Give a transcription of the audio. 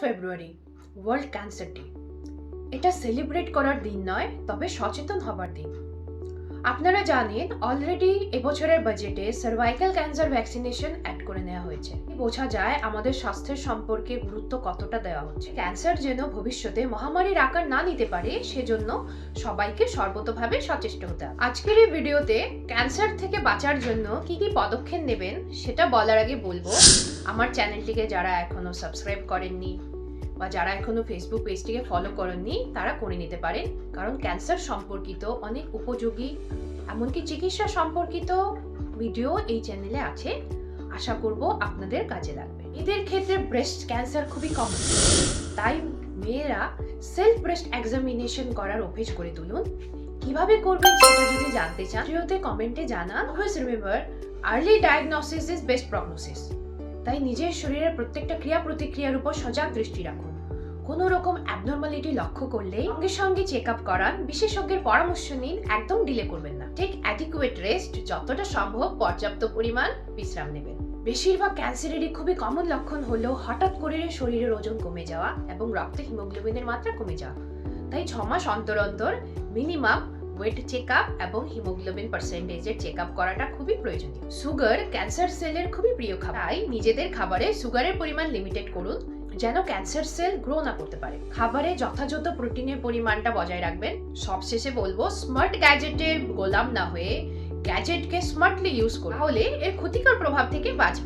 ফেব্রুয়ারি world cancer day এটা celebrate করার দিন নয় তবে সচেতন হবার দিন। আপনারা জানেন অলরেডি এবছরের বাজেটে সার্ভাইকাল ক্যান্সার ভ্যাকসিনেশন অ্যাড করে নেওয়া হয়েছে। বোঝা যায় আমাদের স্বাস্থ্যের সম্পর্কে গুরুত্ব কতটা দেওয়া হচ্ছে। ক্যান্সার যেন ভবিষ্যতে মহামারীর আকার না নিতে পারে, সেজন্য সবাইকে সর্বতভাবে সচেষ্ট হতে হবে। আজকের এই ভিডিওতে ক্যান্সার থেকে বাঁচার জন্য কি কি পদক্ষেপ নেবেন, সেটা বলার আগে বলব। আমার চ্যানেলটিকে যারা এখনও সাবস্ক্রাইব করেননি বা যারা এখনও ফেসবুক পেজটিকে ফলো করেননি তারা করে নিতে পারেন। কারণ ক্যান্সার সম্পর্কিত অনেক উপযোগী, এমনকি চিকিৎসা সম্পর্কিত ভিডিও এই চ্যানেলে আছে। আশা করব আপনাদের কাজে লাগবে। এদের ক্ষেত্রে ব্রেস্ট ক্যান্সার খুবই কম তাই মেয়েরা সেলফ ব্রেস্ট এক্সামিনেশন করার অভ্যেস করে তুলুন। কীভাবে করবেন সেটা যদি জানতে চান কমেন্টে জানান। Remember early diagnosis is best prognosis তাই নিজের শরীরের প্রত্যেকটা ক্রিয়া প্রতিক্রিয়ার উপর সজাগ দৃষ্টি রাখুন। কোনো রকম অ্যাবনর্মালিটি লক্ষ্য করলে সঙ্গে সঙ্গে চেক আপ করান, বিশেষজ্ঞের পরামর্শ নিন, একদম ডিলে করবেন না। ঠিক অ্যাডিকুয়েট রেস্ট যতটা সম্ভব পর্যাপ্ত পরিমাণ বিশ্রাম নেবেন। বেশিরভাগ ক্যান্সারেরই খুবই কমন লক্ষণ হলো হঠাৎ করে শরীরের ওজন কমে যাওয়া এবং রক্তে হিমোগ্লোবিনের মাত্রা কমে যাওয়া। তাই ছ মাস অন্তর অন্তর মিনিমাম ওয়েট চেক আপ এবং হিমোগ্লোবিন পার্সেন্টেজের চেক আপ করাটা খুবই প্রয়োজনীয়। সুগার ক্যান্সার সেলের খুবই প্রিয় খাবার। তাই নিজেদের খাবারে সুগারের পরিমাণ লিমিটেড করুন, যেন ক্যান্সার সেল গ্রো না করতে পারে। খাবারে যথাযথ প্রোটিনের পরিমাণটা বজায় রাখবেন। সবশেষে বলব স্মার্ট গ্যাজেটের গোলাম না হয়ে গ্যাজেটকে স্মার্টলি ইউজ করুন। তাহলে এর ক্ষতিকর প্রভাব থেকে বাঁচবে।